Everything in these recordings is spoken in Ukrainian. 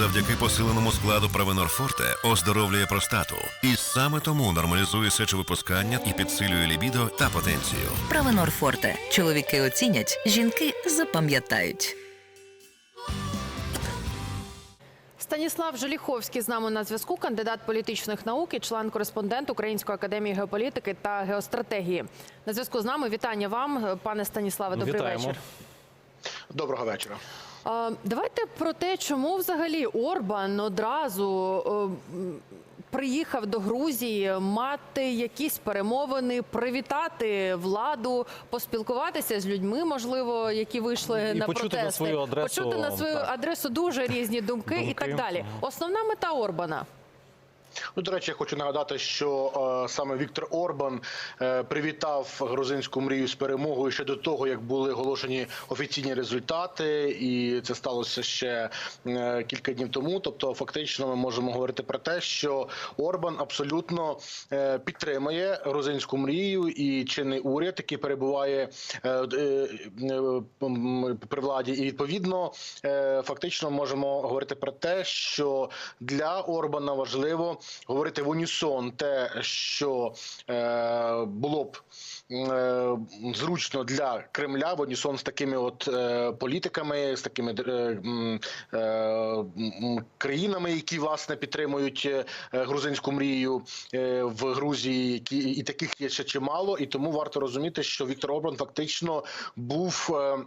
Завдяки посиленому складу Правенор Форте оздоровлює простату. І саме тому нормалізує сечовипускання і підсилює лібідо та потенцію. Правенор Форте. Чоловіки оцінять, жінки запам'ятають. Станіслав Желіховський з нами на зв'язку, кандидат політичних наук і член-кореспондент Української академії геополітики та геостратегії. На зв'язку з нами вітання вам, пане Станіславе. Добрий Вітаємо. вечір. Доброго вечора. Давайте про те, чому взагалі Орбан одразу е, приїхав до Грузії мати якісь перемовини, привітати владу, поспілкуватися з людьми, можливо, які вийшли І на почути на свою адресу, почути на свою так. адресу дуже різні думки, і так далі. Основна мета Орбана. Ну, до речі, я хочу нагадати, що е, саме Віктор Орбан е, привітав грузинську мрію з перемогою ще до того, як були оголошені офіційні результати, і це сталося ще е, кілька днів тому. Тобто, фактично, ми можемо говорити про те, що Орбан абсолютно е, підтримує грузинську мрію і чинний уряд, який перебуває е, е, при владі, і відповідно е, фактично можемо говорити про те, що для Орбана важливо говорити в унісон те, що е, було б е, зручно для Кремля в унісон з такими от е, політиками, з такими е, е, країнами, які власне підтримують е, грузинську мрію е, в Грузії, які і таких є ще чимало, і тому варто розуміти, що Віктор Орбан фактично був. е,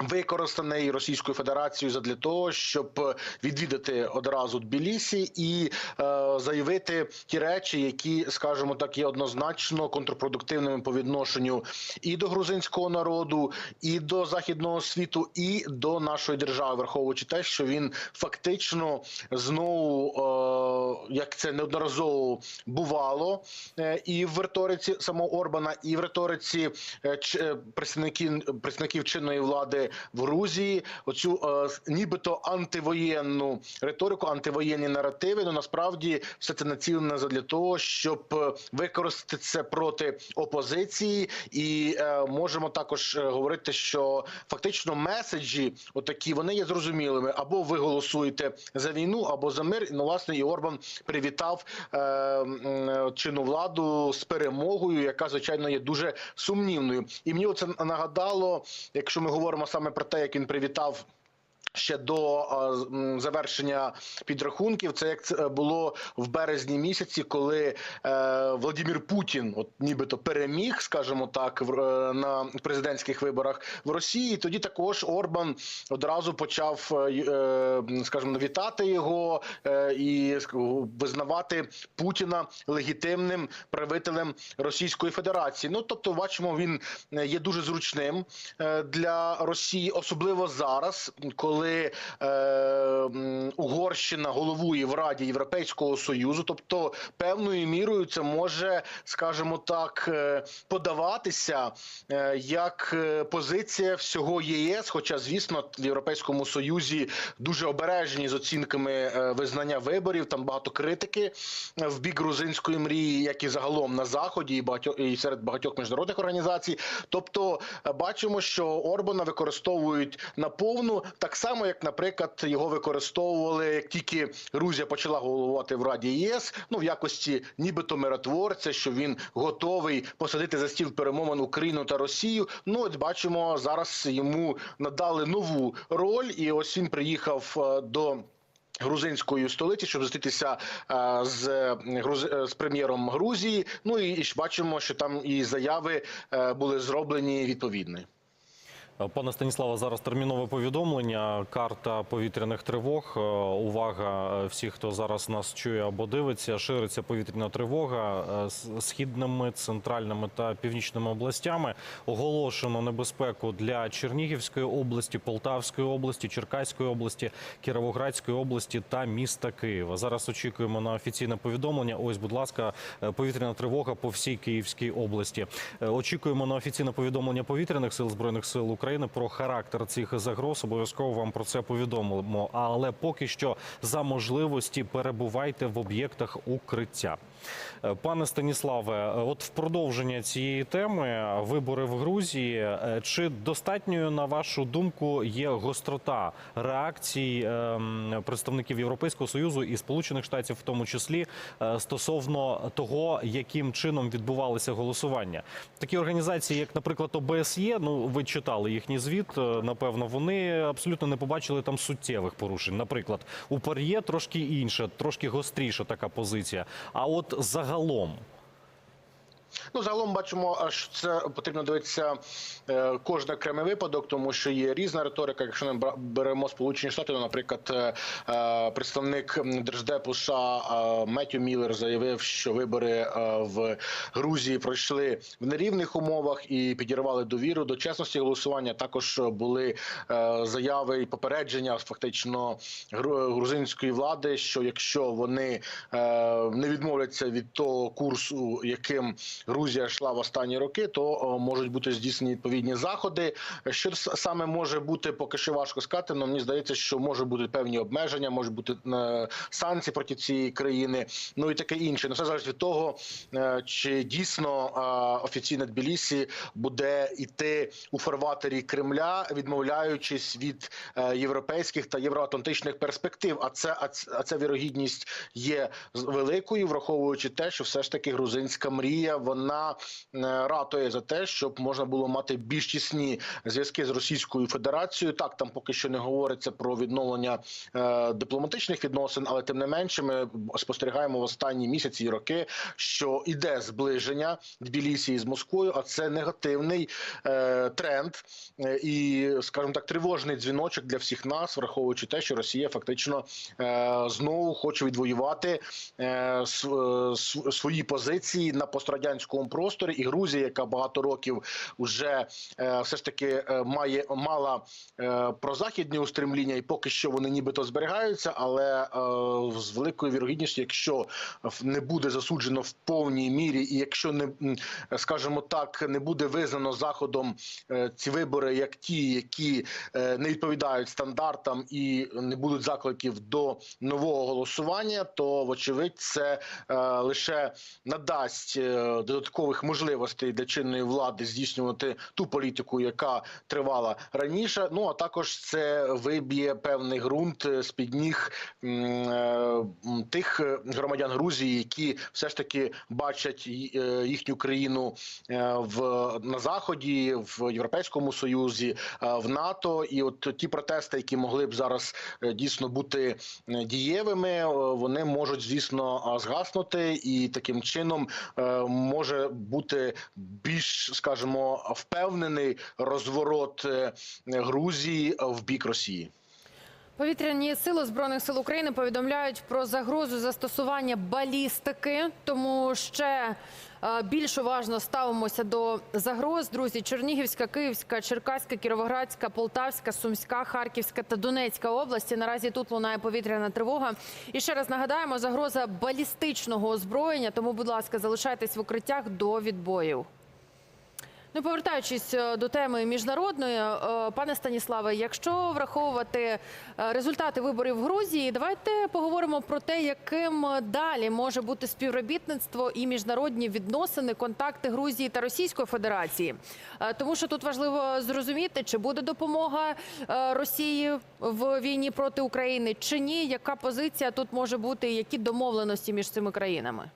Використаний Російською Федерацією задля того, щоб відвідати одразу Тбілісі і е, заявити ті речі, які, скажімо так, є однозначно контрпродуктивними по відношенню і до грузинського народу, і до західного світу, і до нашої держави, враховуючи те, що він фактично знову, е, як це неодноразово бувало, е, і в риториці самого Орбана, і в риториці е, е, представників представників чинної влади в Грузії, оцю е, нібито антивоєнну риторику, антивоєнні наративи. Ну насправді все це націлено для того, щоб е, використати це проти опозиції, і е, можемо також е, говорити, що фактично меседжі, отакі, вони є зрозумілими. Або ви голосуєте за війну, або за мир. Ну, власне, і Орбан привітав е, м, чинну владу з перемогою, яка звичайно є дуже сумнівною. І мені це нагадало, якщо ми говоримо саме про те, як він привітав. Ще до е, завершення підрахунків, це як це було в березні місяці, коли е, Владимир Путін, от нібито переміг, скажімо так, в, е, на президентських виборах в Росії. Тоді також Орбан одразу почав, е, е, скажімо, вітати його е, і визнавати Путіна легітимним правителем Російської Федерації. Ну тобто, бачимо, він е, є дуже зручним е, для Росії, особливо зараз, коли е, м, Угорщина головує в Раді Європейського союзу. Тобто, певною мірою це може, скажімо так, е, подаватися е, як е, позиція всього ЄС. Хоча, звісно, в Європейському Союзі дуже обережні з оцінками е, визнання виборів. Там багато критики е, в бік грузинської мрії, як і загалом на заході, і багатьох і серед багатьох міжнародних організацій. Тобто, е, бачимо, що Орбана використовують наповну, так само як, наприклад, його використовували як тільки Грузія почала головувати в Раді ЄС, ну в якості нібито миротворця, що він готовий посадити за стіл перемовин Україну та Росію. Ну от бачимо, зараз йому надали нову роль, і ось він приїхав е, до. Грузинської столиці, щоб зустрітися е, з, груз- е, з прем'єром Грузії. Ну і, бачимо, що там і заяви були зроблені відповідні. Пане Станіславе, зараз термінове повідомлення. Карта повітряних тривог. Е, Увага е, всіх, хто зараз нас чує або дивиться. Шириться повітряна тривога е, з східними, центральними та північними областями. Оголошено небезпеку для Чернігівської області, Полтавської області, Черкаської області, Кіровоградської області та міста Києва. Зараз очікуємо на офіційне повідомлення. Ось, будь ласка, е, повітряна тривога по всій Київській області. Е, Очікуємо на офіційне повідомлення повітряних сил збройних сил України про характер цих загроз. Обов'язково вам про це повідомимо. Але поки що за можливості перебувайте в об'єктах укриття. Пане Станіславе, от в продовження цієї теми вибори в Грузії. е, Чи достатньою, на вашу думку, є гострота реакцій ем, представників Європейського союзу і Сполучених Штатів, в тому числі е, стосовно того, яким чином відбувалися голосування? Такі організації, як, наприклад, ОБСЄ, ну ви читали їхній звіт. е, Напевно, вони абсолютно не побачили там суттєвих порушень. Наприклад, у Пар'є трошки інше, трошки гостріша така позиція. А от загалом. Ну, загалом бачимо, що це потрібно дивитися е, кожен окремий випадок, тому що є різна риторика. Якщо ми беремо Сполучені Штати, то, наприклад, е, е, представник держдепу США Меттю Міллер заявив, що вибори в Грузії пройшли в нерівних умовах і підірвали довіру до чесності голосування. Також були заяви і попередження фактично гру- грузинської влади, що якщо вони не відмовляться від того курсу, яким Грузія йшла в останні роки, то можуть бути здійснені відповідні заходи. Що саме може бути, поки що важко сказати. але мені здається, що може бути певні обмеження, можуть бути е, санкції проти цієї країни, ну і таке інше. Ну, все залежить від того, е, чи дійсно е, офіційне Тбілісі буде йти у фарватері Кремля, відмовляючись від європейських та євроатлантичних перспектив. А це а ц- а ця вірогідність є великою, враховуючи те, що все ж таки грузинська мрія вона е, ратує за те, щоб можна було мати більш тісні зв'язки з Російською Федерацією. Так там поки що не говориться про відновлення е, дипломатичних відносин, але тим не менше, ми спостерігаємо в останні місяці і роки, що іде зближення Тбілісі з Москвою, а це негативний е, тренд і, скажімо так, тривожний дзвіночок для всіх нас, враховуючи те, що Росія фактично знову хоче відвоювати св- св- свої позиції на пострадянському просторі, і Грузія, яка багато років вже е, все ж таки е, має мала е, прозахідні устремління, і поки що вони нібито зберігаються, але з великою вірогідністю, якщо не буде засуджено в повній мірі, і якщо не скажімо так, не буде визнано заходом ці вибори як ті, які не відповідають стандартам і не будуть закликів до нового голосування, то вочевидь це лише надасть додаткових можливостей для чинної влади здійснювати ту політику, яка тривала раніше. Ну а також це виб'є певний ґрунт з під ніг е, тих громадян Грузії, які все ж таки бачать е, їхню країну е, в на заході, в Європейському Союзі, в НАТО. І от ті протести, які могли б зараз дійсно бути дієвими, вони можуть звісно згаснути, і таким чином може бути більш, скажімо, впевнений розворот е, Грузії в бік Росії. Повітряні сили збройних сил України повідомляють про загрозу застосування балістики, тому ще е, більш уважно ставимося до загроз. Друзі, Чернігівська, Київська, Черкаська, Кіровоградська, Полтавська, Сумська, Харківська та Донецька області. Наразі тут лунає повітряна тривога. І ще раз нагадаємо, загроза балістичного озброєння. Тому, будь ласка, залишайтесь в укриттях до відбоїв. Ну, повертаючись е, до теми міжнародної, е, пане Станіславе, якщо враховувати е, результати виборів в Грузії, давайте поговоримо про те, яким далі може бути співробітництво і міжнародні відносини, контакти Грузії та Російської Федерації. Тому що тут важливо зрозуміти, чи буде допомога Росії в війні проти України, чи ні, яка позиція тут може бути, які домовленості між цими країнами.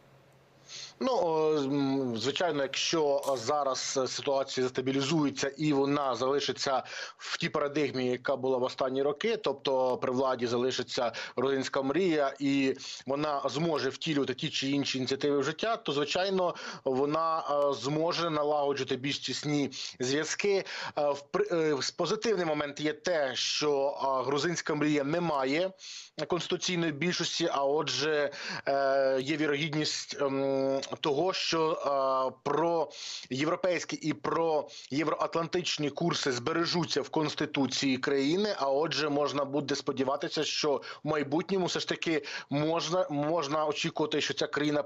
Ну звичайно, якщо зараз ситуація застабілізується і вона залишиться в тій парадигмі, яка була в останні роки, тобто при владі залишиться родинська мрія, і вона зможе втілювати ті чи інші ініціативи в життя, то звичайно вона е, зможе налагоджувати більш тісні зв'язки. Е, в е, Позитивний момент є те, що грузинська мрія не має конституційної більшості, а отже, є вірогідність ем, того, що про європейські і про євроатлантичні курси збережуться в конституції країни. А отже, можна буде сподіватися, що в майбутньому все ж таки можна можна очікувати, що ця країна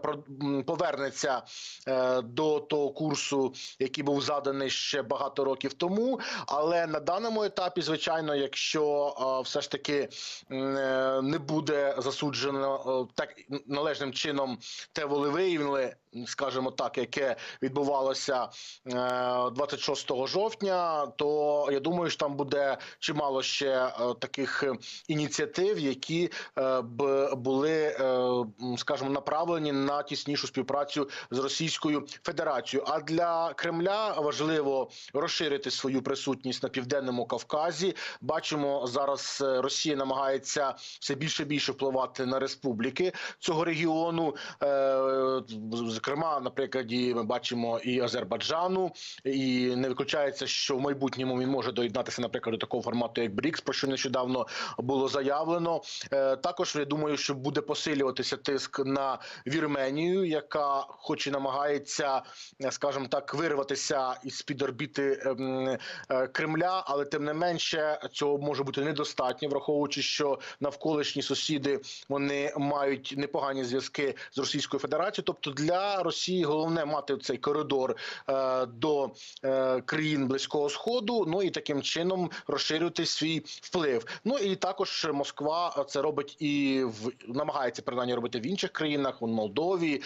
повернеться е, до того курсу, який був заданий ще багато років тому. Але на даному етапі, звичайно, якщо все ж таки е, не буде засуджено так належним чином те волевиявлення, скажімо так, яке відбувалося е, 26 жовтня, то я думаю, що там буде чимало ще е, таких е, ініціатив, які е, б були, е, скажімо, направлені на тіснішу співпрацю з Російською Федерацією. А для Кремля важливо розширити свою присутність на південному Кавказі. Бачимо зараз е, Росія намагається все більше більше впливати на республіки цього регіону. Зокрема, на прикладі ми бачимо і Азербайджану, і не виключається, що в майбутньому він може доєднатися, наприклад, до такого формату, як БРІКС, про що нещодавно було заявлено. Е, Також я думаю, що буде посилюватися тиск на Вірменію, яка, хоч і намагається, е, скажімо так, вирватися із під орбіти ем, е, Кремля, але тим не менше цього може бути недостатньо, враховуючи, що навколишні сусіди вони мають непогані зв'язки з Російською Федерацією. Тобто для Росії головне мати цей коридор е, до е, країн Близького Сходу. Ну і таким чином розширювати свій вплив. Ну і також Москва це робить і в намагається принаймні робити в інших країнах, у Молдові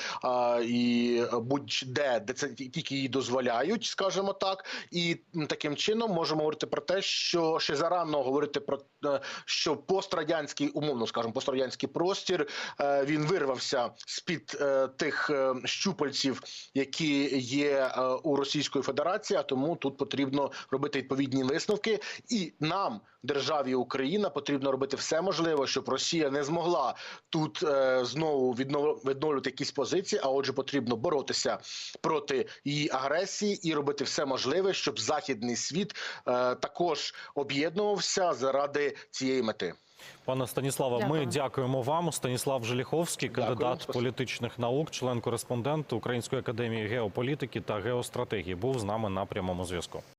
і будь-де, де це тільки їй дозволяють, скажімо так. І таким чином можемо говорити про те, що ще зарано говорити про е, що пострадянський, умовно скажімо, пострадянський простір е, він вирвався з під тих е, щупальців, які є е, у Російської Федерації. А тому тут потрібно робити відповідні висновки, і нам, державі Україна, потрібно робити все можливе, щоб Росія не змогла тут е, знову віднов- відновлювати якісь позиції. А отже, потрібно боротися проти її агресії і робити все можливе, щоб західний світ е, також об'єднувався заради цієї мети. Пане Станіславе, ми дякуємо вам. Станіслав Желіховський, кандидат Дякую. політичних наук, член-кореспондент Української академії геополітики та геостратегії, був з нами на прямому зв'язку.